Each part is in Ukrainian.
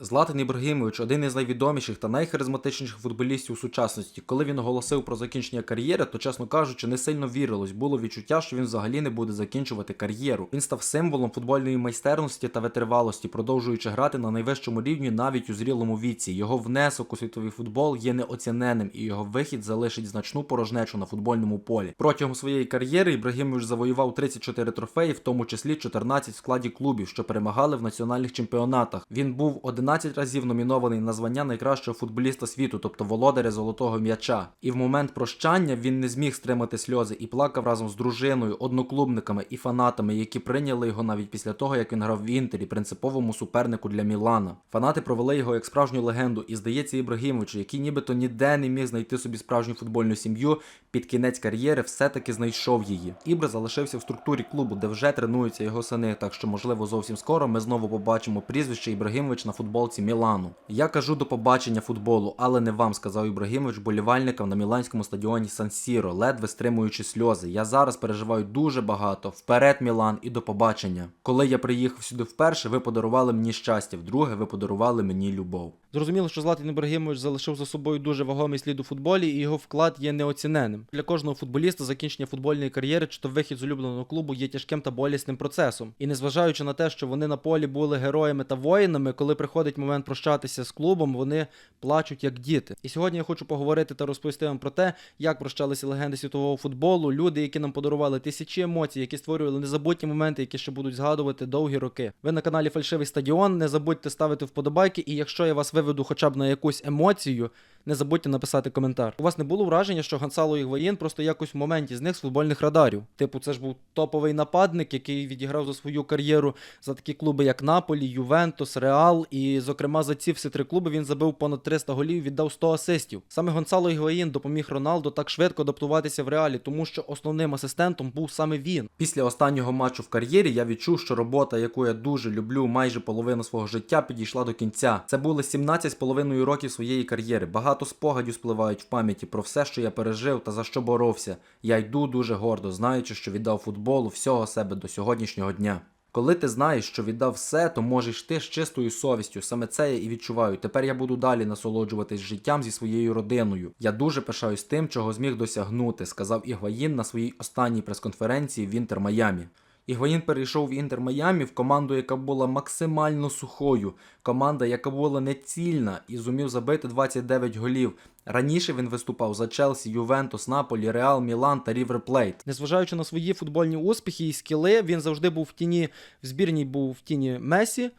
Златан Ібрагімович один із найвідоміших та найхаризматичніших футболістів у сучасності. Коли він оголосив про закінчення кар'єри, то чесно кажучи, не сильно вірилось. Було відчуття, що він взагалі не буде закінчувати кар'єру. Він став символом футбольної майстерності та витривалості, продовжуючи грати на найвищому рівні навіть у зрілому віці. Його внесок у світовий футбол є неоціненним, і його вихід залишить значну порожнечу на футбольному полі. Протягом своєї кар'єри Ібрагімович завоював 34 трофеї, в тому числі 14 в складі клубів, що перемагали в національних чемпіонатах. Він був 11 разів номінований на звання найкращого футболіста світу, тобто володаря золотого м'яча. І в момент прощання він не зміг стримати сльози і плакав разом з дружиною, одноклубниками і фанатами, які прийняли його навіть після того, як він грав в Інтері, принциповому супернику для Мілана. Фанати провели його як справжню легенду, і здається, Ібрагімович, який нібито ніде не міг знайти собі справжню футбольну сім'ю, під кінець кар'єри все-таки знайшов її. Ібра залишився в структурі клубу, де вже тренуються його сини, так що, можливо, зовсім скоро ми знову побачимо прізвище Ібрагімович на футболці Мілану. Я кажу до побачення футболу, але не вам, сказав Ібрагімович болівальникам на міланському стадіоні Сан Сіро, ледве стримуючи сльози. Я зараз переживаю дуже багато. Вперед, Мілан, і до побачення. Коли я приїхав сюди вперше, ви подарували мені щастя, вдруге, ви подарували мені любов. Зрозуміло, що Златан Ібрагімович залишив за собою дуже вагомий слід у футболі, і його вклад є неоціненним. Для кожного футболіста закінчення футбольної кар'єри чи то вихід з улюбленого клубу є тяжким та болісним процесом. І незважаючи на те, що вони на полі були героями та воїнами, коли приходить момент прощатися з клубом, вони плачуть як діти. І сьогодні я хочу поговорити та розповісти вам про те, як прощалися легенди світового футболу, люди, які нам подарували тисячі емоцій, які створювали незабутні моменти, які ще будуть згадувати довгі роки. Ви на каналі Фальшивий Стадіон. Не забудьте ставити вподобайки, і якщо я вас виведу хоча б на якусь емоцію, не забудьте написати коментар. У вас не було враження, що Гонсало Ігваїн просто якось в моменті з них з футбольних радарів. Типу, це ж був топовий нападник, який відіграв за свою кар'єру за такі клуби, як Наполі, Ювентус, Реал. І, зокрема, за ці всі три клуби він забив понад 300 голів, віддав 100 асистів. Саме Гонсало Ігваїн допоміг Роналду так швидко адаптуватися в реалі, тому що основним асистентом був саме він. Після останнього матчу в кар'єрі я відчув, що робота, яку я дуже люблю майже половину свого життя, підійшла до кінця. Це були 17,5 років своєї кар'єри. Багато спогадів спливають в пам'яті про все, що я пережив та за що боровся. Я йду дуже гордо, знаючи, що віддав футболу всього себе до сьогоднішнього дня. Коли ти знаєш, що віддав все, то можеш ти з чистою совістю. Саме це я і відчуваю. Тепер я буду далі насолоджуватись життям зі своєю родиною. Я дуже пишаюсь тим, чого зміг досягнути, сказав Ігваїн на своїй останній прес-конференції в Інтер Майамі. Ігваїн перейшов в Інтер Майамі в команду, яка була максимально сухою, команда, яка була нецільна і зумів забити 29 голів. Раніше він виступав за Челсі, Ювентус, Наполі, Реал, Мілан та Рівер Плейт. Незважаючи на свої футбольні успіхи і скіли, він завжди був в тіні в збірній був в тіні Месі.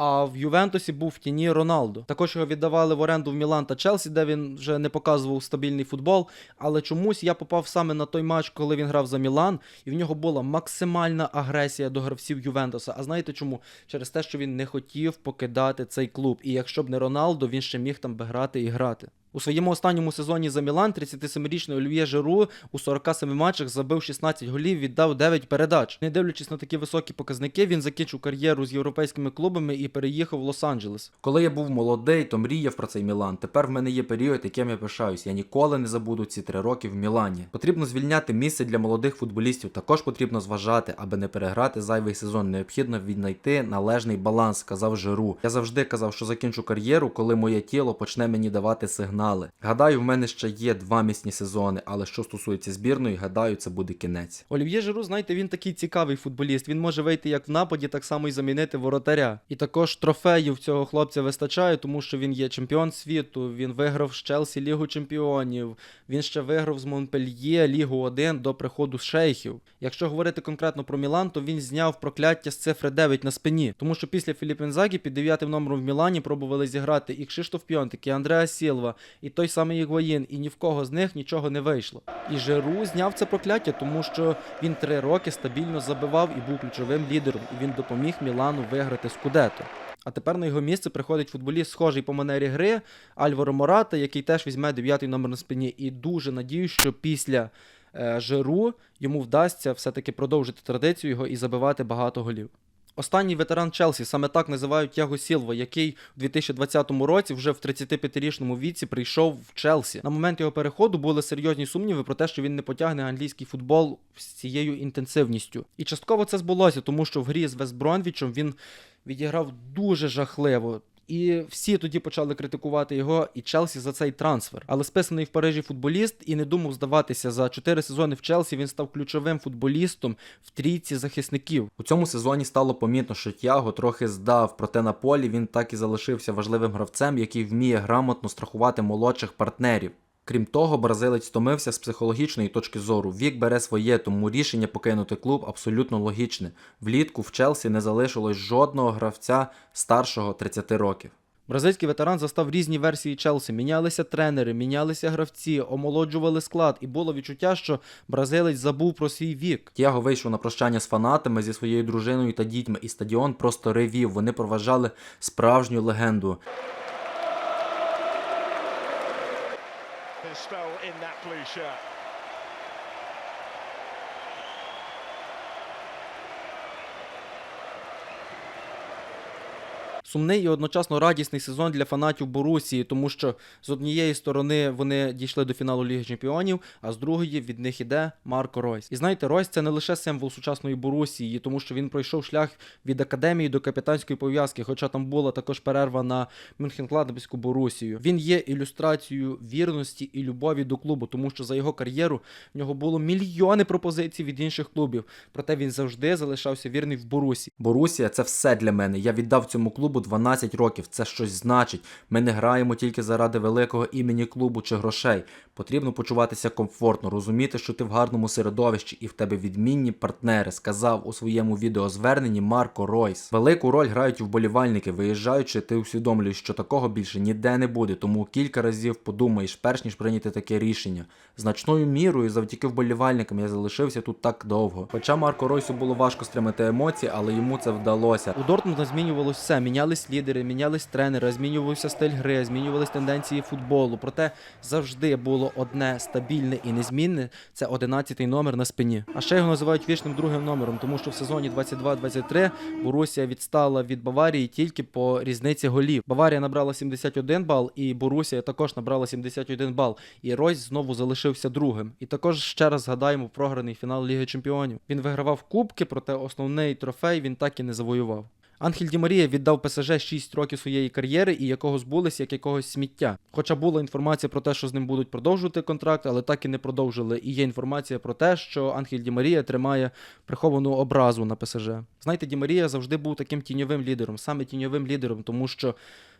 А в Ювентусі був тіні Роналдо. Також його віддавали в оренду в Мілан та Челсі, де він вже не показував стабільний футбол. Але чомусь я попав саме на той матч, коли він грав за Мілан, і в нього була максимальна агресія до гравців Ювентуса. А знаєте чому? Через те, що він не хотів покидати цей клуб. І якщо б не Роналдо, він ще міг там би грати і грати. У своєму останньому сезоні за Мілан 37-річний Ольв'є Жиру у 47 матчах забив 16 голів, віддав 9 передач. Не дивлячись на такі високі показники, він закінчив кар'єру з європейськими клубами і переїхав в Лос-Анджелес. Коли я був молодий, то мріяв про цей Мілан. Тепер в мене є період, яким я пишаюсь. Я ніколи не забуду ці три роки в Мілані. Потрібно звільняти місце для молодих футболістів. Також потрібно зважати, аби не переграти зайвий сезон. Необхідно віднайти належний баланс, сказав Жиру. Я завжди казав, що закінчу кар'єру, коли моє тіло почне мені давати сигнали. Гадаю, в мене ще є два місні сезони, але що стосується збірної, гадаю, це буде кінець. Олів'є Жиру, знаєте, він такий цікавий футболіст. Він може вийти як в нападі, так само і замінити воротаря. І також трофеїв цього хлопця вистачає, тому що він є чемпіон світу. Він виграв з Челсі Лігу Чемпіонів. Він ще виграв з Монпельє Лігу 1 до приходу шейхів. Якщо говорити конкретно про Мілан, то він зняв прокляття з цифри 9 на спині, тому що після Філіп Інзагі під 9 номером в Мілані пробували зіграти і Кшиштоф Пьонтик, і Андреа Сілва, і той самий Ігваїн, і ні в кого з них нічого не вийшло. І Жиру зняв це прокляття, тому що він три роки стабільно забивав і був ключовим лідером, і він допоміг Мілану виграти Скудето. А тепер на його місце приходить футболіст, схожий по манері гри Альваро Мората, який теж візьме дев'ятий номер на спині. І дуже надіюсь, що після е, Жиру йому вдасться все-таки продовжити традицію його і забивати багато голів. Останній ветеран Челсі, саме так називають Тяго Сілва, який у 2020 році вже в 35-річному віці прийшов в Челсі. На момент його переходу були серйозні сумніви про те, що він не потягне англійський футбол з цією інтенсивністю. І частково це збулося, тому що в грі з Вестбронвічем він відіграв дуже жахливо. І всі тоді почали критикувати його і Челсі за цей трансфер. Але списаний в Парижі футболіст і не думав здаватися. За 4 сезони в Челсі він став ключовим футболістом в трійці захисників. У цьому сезоні стало помітно, що Тяго трохи здав, проте на полі він так і залишився важливим гравцем, який вміє грамотно страхувати молодших партнерів. Крім того, бразилець стомився з психологічної точки зору. Вік бере своє, тому рішення покинути клуб абсолютно логічне. Влітку в Челсі не залишилось жодного гравця старшого 30 років. Бразильський ветеран застав різні версії Челсі. Мінялися тренери, мінялися гравці, омолоджували склад, і було відчуття, що бразилець забув про свій вік. Тяго вийшов на прощання з фанатами зі своєю дружиною та дітьми, і стадіон просто ревів. Вони проважали справжню легенду. His spell in that blue shirt. Сумний і одночасно радісний сезон для фанатів Борусії, тому що з однієї сторони вони дійшли до фіналу Ліги Чемпіонів, а з другої від них іде Марко Ройс. І знаєте, Ройс це не лише символ сучасної Борусії, тому що він пройшов шлях від академії до капітанської пов'язки, хоча там була також перерва на Мюнхен-Кладбську Борусію. Він є ілюстрацією вірності і любові до клубу, тому що за його кар'єру в нього було мільйони пропозицій від інших клубів. Проте він завжди залишався вірний в Борусі. Борусія це все для мене. Я віддав цьому клубу 12 років. Це щось значить. Ми не граємо тільки заради великого імені клубу чи грошей. Потрібно почуватися комфортно, розуміти, що ти в гарному середовищі і в тебе відмінні партнери, сказав у своєму відеозверненні Марко Ройс. Велику роль грають вболівальники. Виїжджаючи, ти усвідомлюєш, що такого більше ніде не буде, тому кілька разів подумаєш, перш ніж прийняти таке рішення. Значною мірою, завдяки вболівальникам, я залишився тут так довго. Хоча Марко Ройсу було важко стримати емоції, але йому це вдалося. У Дортмунда змінювалось все. Мінялись лідери, мінялись тренери, змінювався стиль гри, змінювались тенденції футболу. Проте завжди було одне стабільне і незмінне це 11-й номер на спині. А ще його називають вічним другим номером, тому що в сезоні 22-23 Борусія відстала від Баварії тільки по різниці голів. Баварія набрала 71 бал, і Борусія також набрала 71 бал. І Ройс знову залишився другим. І також ще раз згадаємо програний фінал Ліги Чемпіонів. Він вигравав кубки, проте основний трофей він так і не завоював. Анхель Ді Марія віддав ПСЖ 6 років своєї кар'єри і якого збулись як якогось сміття. Хоча була інформація про те, що з ним будуть продовжувати контракт, але так і не продовжили. І є інформація про те, що Анхель Ді Марія тримає приховану образу на ПСЖ. Знаєте, Ді Марія завжди був таким тіньовим лідером, саме тіньовим лідером, тому що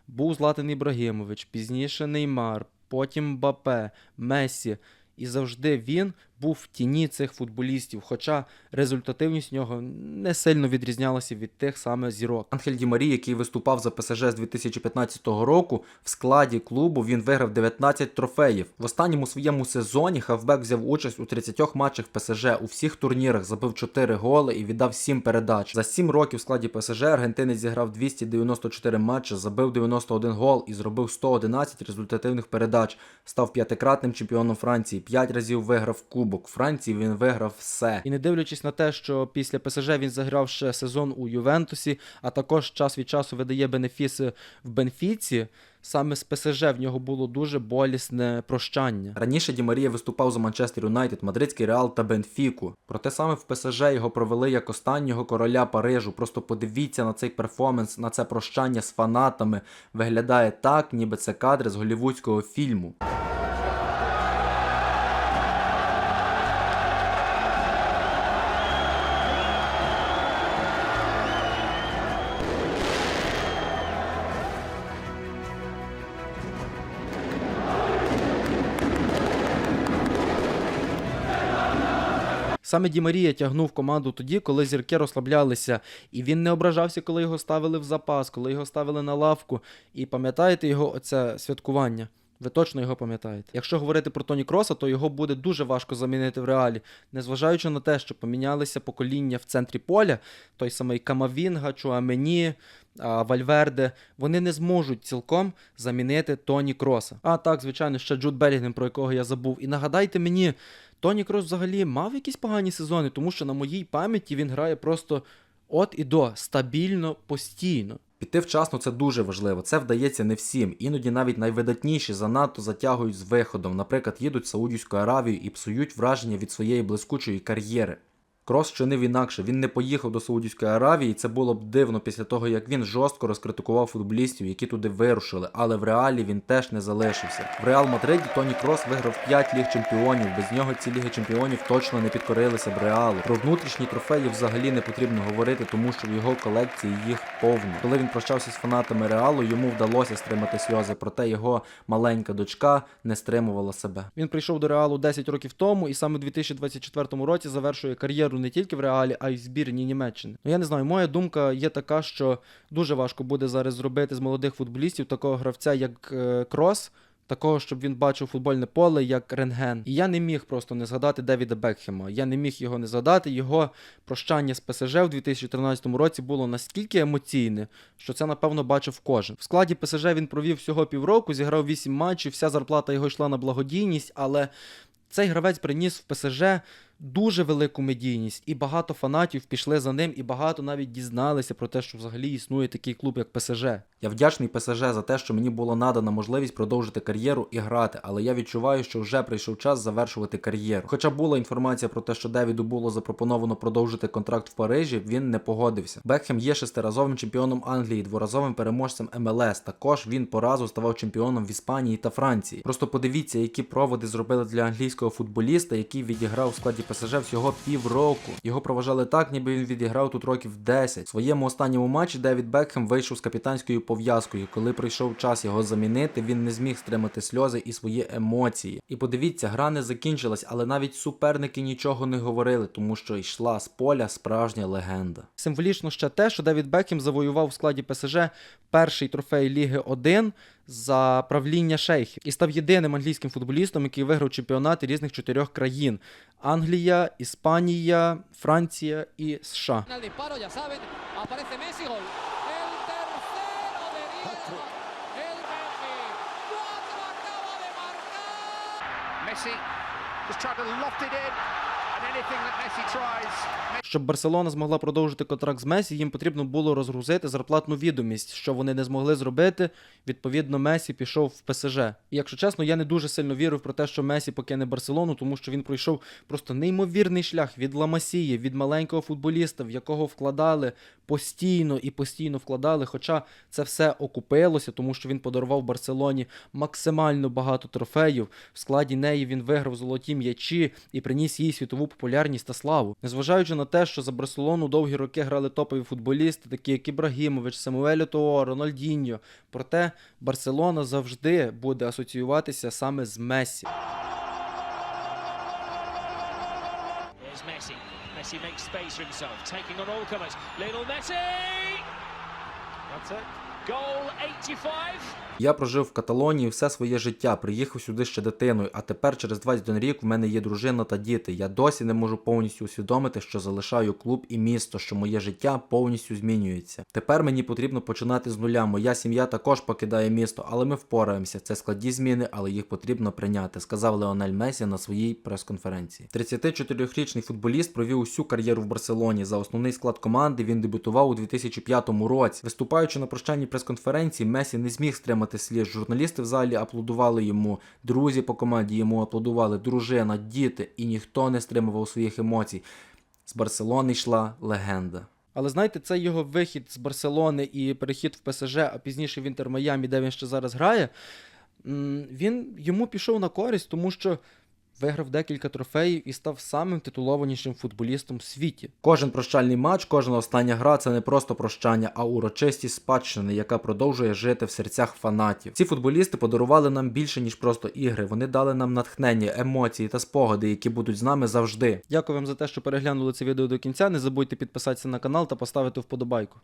був Златан Ібрагімович, пізніше Неймар, потім Бапе, Мессі. І завжди він був в тіні цих футболістів, хоча результативність нього не сильно відрізнялася від тих саме зірок. Анхель Ді Марі, який виступав за ПСЖ з 2015 року, в складі клубу він виграв 19 трофеїв. В останньому своєму сезоні Хавбек взяв участь у 30 матчах ПСЖ у всіх турнірах, забив 4 голи і віддав 7 передач. За 7 років в складі ПСЖ аргентинець зіграв 294 матчі, забив 91 гол і зробив 111 результативних передач. Став п'ятикратним чемпіоном Франції, 5 разів виграв Кубок. Франції він виграв все. І не дивлячись на те, що після ПСЖ він заграв ще сезон у Ювентусі, а також час від часу видає бенефіси в Бенфіці. Саме з ПСЖ в нього було дуже болісне прощання. Раніше Ді Марія виступав за Манчестер Юнайтед, Мадридський Реал та Бенфіку. Проте саме в ПСЖ його провели як останнього короля Парижу. Просто подивіться на цей перформанс, на це прощання з фанатами. Виглядає так, ніби це кадри з голівудського фільму. Саме Ді Марія тягнув команду тоді, коли зірки розслаблялися, і він не ображався, коли його ставили в запас, коли його ставили на лавку. І пам'ятаєте його оце святкування? Ви точно його пам'ятаєте. Якщо говорити про Тоні Кроса, то його буде дуже важко замінити в реалі, незважаючи на те, що помінялися покоління в центрі поля, той самий Камавінга, Чуамені, Вальверде, вони не зможуть цілком замінити Тоні Кроса. А так, звичайно, ще Джуд Белінгем, про якого я забув. І нагадайте мені, Тоні Крос взагалі мав якісь погані сезони, тому що на моїй пам'яті він грає просто от і до стабільно, постійно. Піти вчасно це дуже важливо. Це вдається не всім. Іноді навіть найвидатніші занадто затягують з виходом. Наприклад, їдуть в Саудівську Аравію і псують враження від своєї блискучої кар'єри. Крос чинив інакше. Він не поїхав до Саудівської Аравії, і це було б дивно після того, як він жорстко розкритикував футболістів, які туди вирушили. Але в реалі він теж не залишився. В Реал Мадриді Тоні Крос виграв 5 ліг чемпіонів. Без нього ці ліги чемпіонів точно не підкорилися б реалу. Про внутрішні трофеї взагалі не потрібно говорити, тому що в його колекції їх повно. Коли він прощався з фанатами реалу, йому вдалося стримати сльози, проте його маленька дочка не стримувала себе. Він прийшов до Реалу 10 років тому і саме у 2024 році завершує кар'єру не тільки в Реалі, а й в збірні Німеччини. Ну я не знаю, моя думка є така, що дуже важко буде зараз зробити з молодих футболістів такого гравця, як е, Крос. Такого, щоб він бачив футбольне поле як рентген. І я не міг просто не згадати Девіда Бекхема. Я не міг його не згадати. Його прощання з ПСЖ в 2013 році було настільки емоційне, що це напевно бачив кожен. В складі ПСЖ він провів всього півроку, зіграв 8 матчів, вся зарплата його йшла на благодійність, але цей гравець приніс в ПСЖ дуже велику медійність, і багато фанатів пішли за ним, і багато навіть дізналися про те, що взагалі існує такий клуб, як ПСЖ. Я вдячний ПСЖ за те, що мені було надана можливість продовжити кар'єру і грати, але я відчуваю, що вже прийшов час завершувати кар'єру. Хоча була інформація про те, що Девіду було запропоновано продовжити контракт в Парижі, він не погодився. Бекхем є шестиразовим чемпіоном Англії, дворазовим переможцем МЛС. Також він по разу ставав чемпіоном в Іспанії та Франції. Просто подивіться, які проводи зробили для англійського футболіста, який відіграв у складі ПСЖ всього півроку. Його проважали так, ніби він відіграв тут років 10. В своєму останньому матчі Девід Бекхем вийшов з капітанською пов'язкою. Коли прийшов час його замінити, він не зміг стримати сльози і свої емоції. І подивіться, гра не закінчилась, але навіть суперники нічого не говорили, тому що йшла з поля справжня легенда. Символічно ще те, що Девід Бекхем завоював у складі ПСЖ перший трофей Ліги 1 за правління шейхів і став єдиним англійським футболістом, який виграв чемпіонати різних чотирьох країн: Англія, Іспанія, Франція і США. Gol. El Messi. Cuatro acaba de marcar. Messi just tried to loft it in, Щоб Барселона змогла продовжити контракт з Месі, їм потрібно було розгрузити зарплатну відомість, що вони не змогли зробити. Відповідно, Месі пішов в ПСЖ. І якщо чесно, я не дуже сильно вірив про те, що Месі покине Барселону, тому що він пройшов просто неймовірний шлях від Ламасії, від маленького футболіста, в якого вкладали постійно і постійно вкладали. Хоча це все окупилося, тому що він подарував Барселоні максимально багато трофеїв. В складі неї він виграв золоті м'ячі і приніс їй світову популярність та славу. Незважаючи на те, що за Барселону довгі роки грали топові футболісти, такі як Ібрагімович, Самуель Тоо, Рональдіньо. Проте Барселона завжди буде асоціюватися саме з Месі. Messi. Messi makes space for himself, taking on all comers. Lionel Messi! that's it. Goal 85. Я прожив в Каталонії все своє життя, приїхав сюди ще дитиною, а тепер через 21 рік в мене є дружина та діти. Я досі не можу повністю усвідомити, що залишаю клуб і місто, що моє життя повністю змінюється. Тепер мені потрібно починати з нуля. Моя сім'я також покидає місто, але ми впораємося. Це складні зміни, але їх потрібно прийняти, сказав Леонель Месі на своїй прес-конференції. 34-річний футболіст провів усю кар'єру в Барселоні. За основний склад команди він дебютував у 2005 році. Виступаючи на прощальній прес-конференції, Месі не зміг стримати сліз. Журналісти в залі аплодували йому, друзі по команді йому аплодували, дружина, діти, і ніхто не стримував своїх емоцій. З Барселони йшла легенда. Але знаєте, це його вихід з Барселони і перехід в ПСЖ, а пізніше в Інтер Майамі, де він ще зараз грає. Він йому пішов на користь, тому що виграв декілька трофеїв і став самим титулованішим футболістом в світі. Кожен прощальний матч, кожна остання гра це не просто прощання, а урочисті спадщини, яка продовжує жити в серцях фанатів. Ці футболісти подарували нам більше ніж просто ігри. Вони дали нам натхнення, емоції та спогади, які будуть з нами завжди. Дякую вам за те, що переглянули це відео до кінця. Не забудьте підписатися на канал та поставити вподобайку.